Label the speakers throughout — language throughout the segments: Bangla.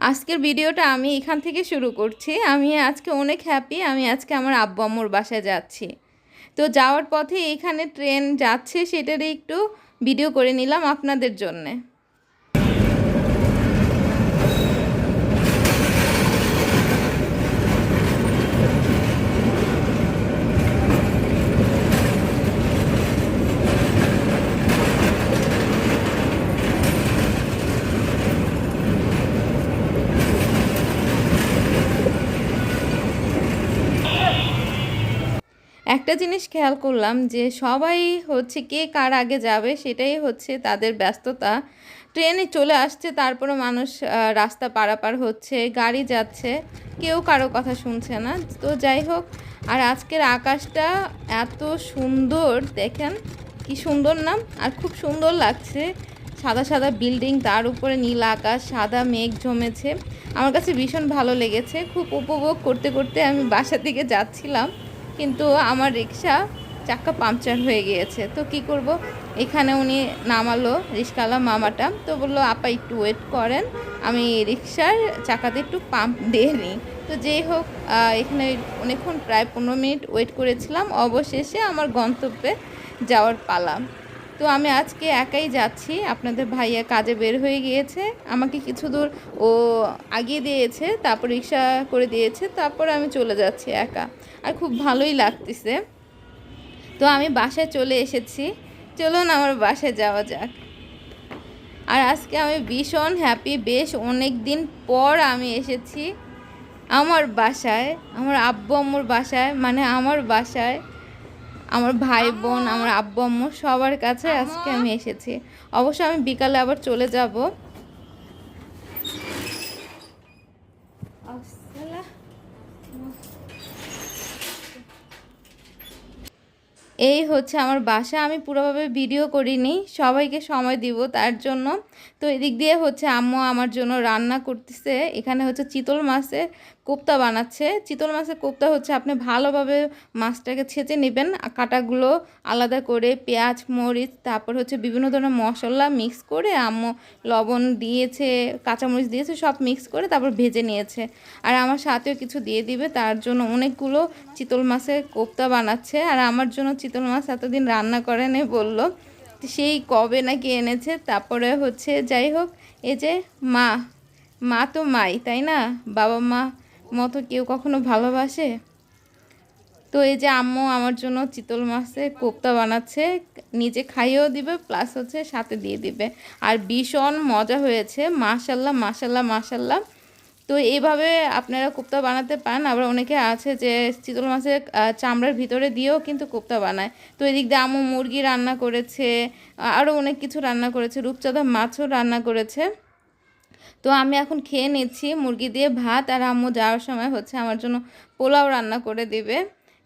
Speaker 1: আজকের ভিডিওটা আমি এখান থেকে শুরু করছি। আমি আজকে অনেক হ্যাপি আমি আজকে আমার আব্বু আম্মুর বাসায় যাচ্ছি। তো যাওয়ার পথে এখানে ট্রেন যাচ্ছে, সেটারই একটু ভিডিও করে নিলাম আপনাদের জন্যে। একটা জিনিস খেয়াল করলাম যে সবাই হচ্ছে কে কার আগে যাবে সেটাই হচ্ছে তাদের ব্যস্ততা। ট্রেনে চলে আসছে তারপরে মানুষ রাস্তা পারাপার হচ্ছে, গাড়ি যাচ্ছে, কেউ কারও কথা শুনছে না। তো যাই হোক, আর আজকের আকাশটা এত সুন্দর, দেখেন কি সুন্দর না? আর খুব সুন্দর লাগছে। সাদা সাদা বিল্ডিং, তার উপরে নীল আকাশ, সাদা মেঘ জমেছে। আমার কাছে ভীষণ ভালো লেগেছে। খুব উপভোগ করতে করতে আমি বাসা থেকে যাচ্ছিলাম। কিন্তু আমার রিক্সা চাক্কা পাংচার হয়ে গিয়েছে। তো কি করব? এখানে উনি নামালো, রিক্সাওয়ালা মামাটা। তো বলল, আপা, একটু ওয়েট করেন। আমি রিক্সার চাকাতে একটু পাম্প দিয়ে নিই। তো যেই হোক এখানে অনেকক্ষণ প্রায় পনেরো মিনিট ওয়েট করেছিলাম। অবশেষে আমার গন্তব্যে যাওয়ার পালা। তো আমি আজকে একাই যাচ্ছি। আপনাদের ভাইয়া কাজে বের হয়ে গিয়েছে। আমাকে কিছু দূর ও আগিয়ে দিয়েছে, তারপর রিক্সা করে দিয়েছে, তারপর আমি চলে যাচ্ছি একা। আর খুব ভালোই লাগতেছে। তো আমি বাসায় চলে এসেছি। চলুন আমার বাসায় যাওয়া যাক। আর আজকে আমি ভীষণ হ্যাপি বেশ অনেক দিন পর আমি এসেছি। আমার বাসায়, আমার আব্বু আম্মুর বাসায় মানে আমার বাসায়। আমার ভাই বোন আমার আব্বু আম্মু সবার কাছে আজকে আমি এসেছি। অবশ্য আমি বিকালে আবার চলে যাব। এই হচ্ছে আমার বাসা। আমি পুরোভাবে ভিডিও করিনি, সবাইকে সময় দিব তার জন্য। তো এদিক দিয়ে হচ্ছে আম্মু আমার জন্য রান্না করতেছে। এখানে হচ্ছে চিতল মাছের কোপ্তা বানাচ্ছে। চিতল মাছের কোপ্তা হচ্ছে আপনি ভালোভাবে মাছটাকে ছেঁচে নেবেন কাটাগুলো আলাদা করে পেঁয়াজ, মরিচ, তারপর হচ্ছে বিভিন্ন ধরনের মশলা মিক্স করে আম্মু লবণ দিয়েছে, কাঁচামরিচ দিয়েছে, সব মিক্স করে তারপর ভেজে নিয়েছে। আর আমার সাথেও কিছু দিয়ে দিবে, তার জন্য অনেকগুলো চিতল মাছের কোপ্তা বানাচ্ছে। আর আমার জন্য চিতল মাছ এতদিন রান্না করেনি বলল সেই কবে নাকি এনেছে, তারপরে হচ্ছে যাই হোক, এই যে মা মা তো মাই, তাই না? বাবা মা মতো কেউ কখনো ভালোবাসে? তো এই যে আম্মু আমার জন্য চিতল মাছের কোপ্তা বানাচ্ছে, নিজে খাইয়েও দিবে প্লাস হচ্ছে সাথে দিয়ে দিবে। আর ভীষণ মজা হয়েছে, মাশাল্লাহ মাশাল্লাহ মাশাল্লাহ। তো এইভাবে আপনারা কোপ্তা বানাতে পান আবার অনেকে আছে যে চিতল মাছের চামড়ার ভিতরে দিয়েও কিন্তু কোপ্তা বানায়। তো এদিক দিয়ে আম্মু মুরগি রান্না করেছে আরও অনেক কিছু রান্না করেছে। রূপচাঁদা মাছও রান্না করেছে। তো আমি এখন খেয়ে নিচ্ছি মুরগি দিয়ে ভাত, আর আম্মু যাওয়ার সময় হচ্ছে আমার জন্য পোলাও রান্না করে দিবে।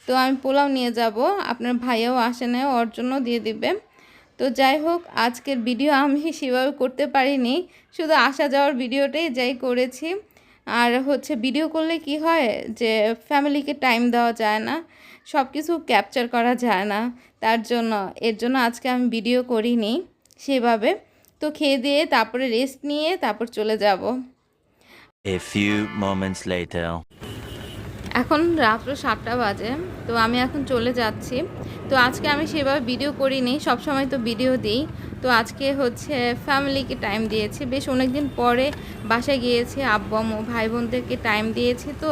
Speaker 1: তো আমি পোলাও নিয়ে যাব, আপনার ভাইয়াও আসে না, ওর জন্য দিয়ে দিবে। তো যাই হোক, আজকের ভিডিও আমি সেভাবে করতে পারিনি। শুধু আসা যাওয়ার ভিডিওটাই যাই করেছি। আর হচ্ছে ভিডিও করলে কি হয় যে ফ্যামিলিকে টাইম দেওয়া যায় না সব কিছু ক্যাপচার করা যায় না। তার জন্য এর জন্য আজকে আমি ভিডিও করিনি সেভাবে। তো খেয়ে দিয়ে তারপরে রেস্ট নিয়ে তারপর চলে যাব।
Speaker 2: A few moments later.
Speaker 1: এখন রাত্র সাতটা বাজে তো আমি এখন চলে যাচ্ছি। তো আজকে আমি সেভাবে ভিডিও করিনি সবসময় তো ভিডিও দিই। তো আজকে হচ্ছে ফ্যামিলিকে টাইম দিয়েছি। বেশ অনেক দিন পরে বাসায় গিয়েছি, আব্বু, আম্মু ভাই বোনদেরকে টাইম দিয়েছি তো,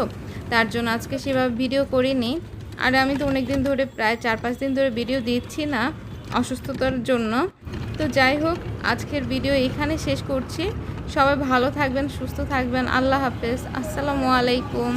Speaker 1: তার জন্য আজকে সেভাবে ভিডিও করিনি। আর আমি তো অনেক দিন ধরে প্রায় চার পাঁচ দিন ধরে ভিডিও দিচ্ছি না অসুস্থতার জন্য। তো যাই হোক, আজকের ভিডিও এখানে শেষ করছি। সবাই ভালো থাকবেন, সুস্থ থাকবেন। আল্লাহ হাফেজ। আসসালামু আলাইকুম।